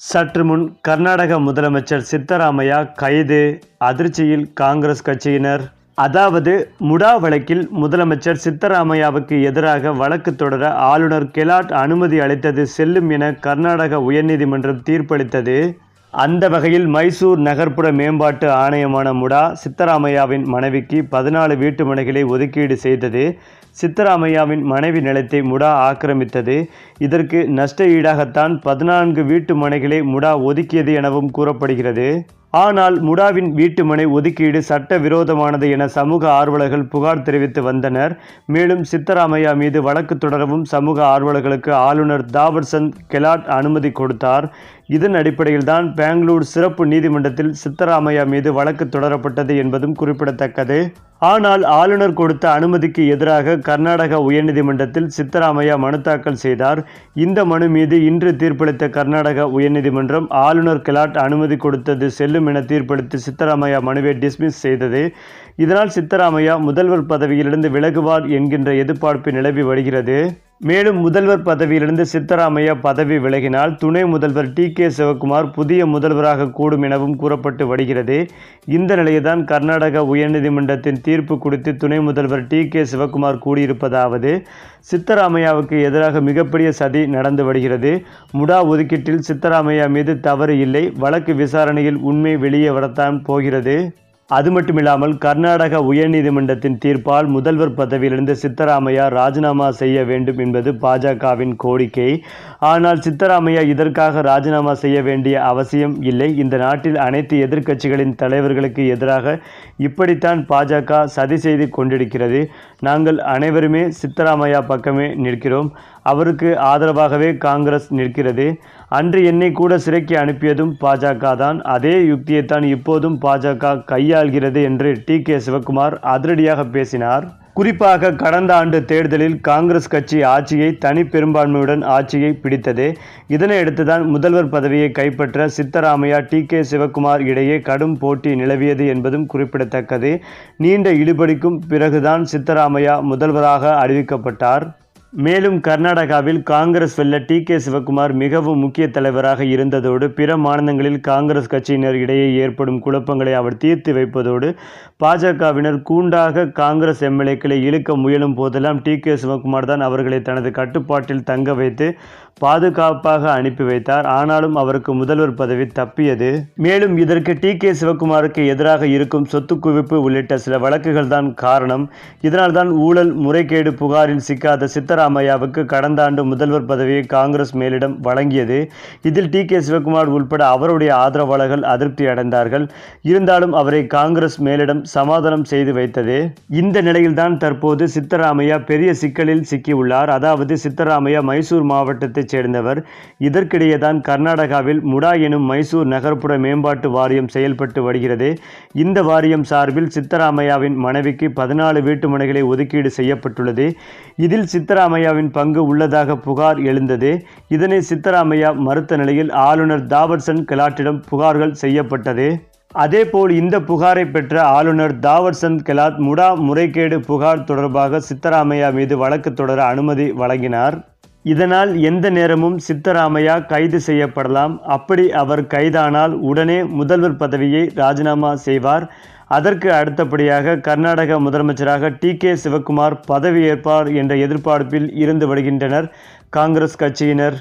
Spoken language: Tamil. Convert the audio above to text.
சற்று முன் கர்நாடக முதலமைச்சர் சித்தராமையா கைது அதிர்ச்சியில் காங்கிரஸ் கட்சியினர். அதாவது முடா வழக்கில் முதலமைச்சர் சித்தராமையாவுக்கு எதிராக வழக்கு தொடர ஆளுநர் கெலாட் அனுமதி அளித்தது செல்லும் என கர்நாடக உயர்நீதிமன்றம் தீர்ப்பளித்தது. அந்த வகையில் மைசூர் நகர்ப்புற மேம்பாட்டு ஆணையமான முடா சித்தராமையாவின் மனைவிக்கு பதினாலு வீட்டு மனைகளை ஒதுக்கீடு செய்தது. சித்தராமையாவின் மனைவி நிலத்தை முடா ஆக்கிரமித்தது. இதற்கு நஷ்ட ஈடாகத்தான் பதினான்கு வீட்டு மனைகளை முடா ஒதுக்கியது எனவும் கூறப்படுகிறது. ஆனால் முடாவின் வீட்டுமனை ஒதுக்கீடு சட்ட விரோதமானது என சமூக ஆர்வலர்கள் புகார் தெரிவித்து வந்தனர். மேலும் சித்தராமையா மீது வழக்கு தொடரவும் சமூக ஆர்வலர்களுக்கு ஆளுநர் தாவர்சந்த் கெலாட் அனுமதி கொடுத்தார். இதன் அடிப்படையில் தான் பெங்களூர் சிறப்பு நீதிமன்றத்தில் சித்தராமையா மீது வழக்கு தொடரப்பட்டது என்பதும் குறிப்பிடத்தக்கது. ஆனால் ஆளுநர் கொடுத்த அனுமதிக்கு எதிராக கர்நாடக உயர்நீதிமன்றத்தில் சித்தராமையா மனு தாக்கல் செய்தார். இந்த மனு மீது இன்று தீர்ப்பளித்த கர்நாடக உயர்நீதிமன்றம் ஆளுநர் கெலாட் அனுமதி கொடுத்தது செல்லும் என தீர்ப்பளித்து சித்தராமையா மனுவை டிஸ்மிஸ் செய்தது. இதனால் சித்தராமையா முதல்வர் பதவியிலிருந்து விலகுவார் என்கின்ற எதிர்பார்ப்பு நிலவி வருகிறது. மேலும் முதல்வர் பதவியிலிருந்து சித்தராமையா பதவி விலகினால் துணை முதல்வர் டி கே சிவகுமார் புதிய முதல்வராக கூடும் எனவும் கூறப்பட்டு வருகிறது. இந்த நிலையில்தான் கர்நாடக உயர்நீதிமன்றத்தின் தீர்ப்பு குறித்து துணை முதல்வர் டி கே சிவகுமார் கூறியிருப்பதாவது சித்தராமையாவுக்கு எதிராக மிகப்பெரிய சதி நடந்து வருகிறது. முடா ஒதுக்கீட்டில் சித்தராமையா மீது தவறு இல்லை. வழக்கு விசாரணையில் உண்மை வெளியே வரத்தான் போகிறது. அது மட்டுமில்லாமல் கர்நாடக உயர்நீதிமன்றத்தின் தீர்ப்பால் முதல்வர் பதவியிலிருந்து சித்தராமையா ராஜினாமா செய்ய வேண்டும் என்பது பாஜகவின் கோரிக்கை. ஆனால் சித்தராமையா இதற்காக ராஜினாமா செய்ய வேண்டிய அவசியம் இல்லை. இந்த நாட்டில் அனைத்து எதிர்க்கட்சிகளின் தலைவர்களுக்கு எதிராக இப்படித்தான் பாஜக சதி செய்து கொண்டிருக்கிறது. நாங்கள் அனைவருமே சித்தராமையா பக்கமே நிற்கிறோம். அவருக்கு ஆதரவாகவே காங்கிரஸ் நிற்கிறது. அன்று என்னை கூட சிறைக்கு அனுப்பியதும் பாஜக தான். அதே யுக்தியைத்தான் இப்போதும் பாஜக கையாள்கிறது என்று டி கே சிவகுமார் அதிரடியாக பேசினார். குறிப்பாக கடந்த ஆண்டு தேர்தலில் காங்கிரஸ் கட்சி ஆட்சியை தனி பெரும்பான்மையுடன் ஆட்சியை பிடித்தது. இதனையடுத்துதான் முதல்வர் பதவியை கைப்பற்ற சித்தராமையா டி கே சிவகுமார் இடையே கடும் போட்டி நிலவியது என்பதும் குறிப்பிடத்தக்கது. நீண்ட இழுபடிக்கும் பிறகுதான் சித்தராமையா முதல்வராக அறிவிக்கப்பட்டார். மேலும் கர்நாடகாவில் காங்கிரஸ் வெல்ல டி கே சிவகுமார் மிகவும் முக்கிய தலைவராக இருந்ததோடு பிற மாநிலங்களில் காங்கிரஸ் கட்சியினர் இடையே ஏற்படும் குழப்பங்களை அவர் தீர்த்து வைப்பதோடு பாஜகவினர் கூண்டாக காங்கிரஸ் எம்எல்ஏக்களை இழுக்க முயலும் போதெல்லாம் டி கே சிவகுமார் தான் அவர்களை தனது கட்டுப்பாட்டில் தங்க வைத்து பாதுகாப்பாக அனுப்பி வைத்தார். ஆனாலும் அவருக்கு முதல்வர் பதவி தப்பியது. மேலும் இதற்கு டி கே சிவகுமாருக்கு எதிராக இருக்கும் சொத்து குவிப்பு உள்ளிட்ட சில வழக்குகள் தான் காரணம். இதனால்தான் ஊழல் முறைகேடு புகாரில் சிக்காத சித்தராமையாவுக்கு கடந்த ஆண்டு முதல்வர் பதவியை காங்கிரஸ் மேலிடம் வழங்கியது. இதில் டி. கே. சிவகுமார் உள்பட அவருடைய ஆதரவாளர்கள் அதிருப்தி அடைந்தார்கள். இருந்தாலும் அவரை காங்கிரஸ் மேலிடம் சமாதானம் செய்து வைத்தது. இந்த நிலையில்தான் தற்போது சித்தராமையா பெரிய சிக்கலில் சிக்கியுள்ளார். அதாவது சித்தராமையா மைசூர் மாவட்டத்தைச் சேர்ந்தவர். இதற்கிடையே தான் கர்நாடகாவில் முடா எனும் மைசூர் நகர்ப்புற மேம்பாட்டு வாரியம் செயல்பட்டு வருகிறது. இந்த வாரியம் சார்பில் சித்தராமையாவின் மனைவிக்கு பதினாலு வீட்டு மனைகளை ஒதுக்கீடு செய்யப்பட்டுள்ளது. இதில் சித்தராமையா சித்தராமையாவின் பங்கு உள்ளதாக புகார் எழுந்தது. இதனை சித்தராமையா மறுத்த நிலையில் ஆளுநர் தாவர்சன் கெலாட்டிடம் புகார்கள் செய்யப்பட்டது. அதேபோல் இந்த புகாரை பெற்ற ஆளுநர் தாவர்சந்த் கெலாட் முடா முறைகேடு புகார் தொடர்பாக சித்தராமையா மீது வழக்கு தொடர அனுமதி வழங்கினார். இதனால் எந்த நேரமும் சித்தராமையா கைது செய்யப்படலாம். அப்படி அவர் கைதானால் உடனே முதல்வர் பதவியை ராஜினாமா செய்வார். அதற்கு அடுத்தபடியாக கர்நாடக முதலமைச்சராக டி கே சிவகுமார் பதவியேற்பார் என்ற எதிர்பார்ப்பில் இருந்து வருகின்றனர் காங்கிரஸ் கட்சியினர்.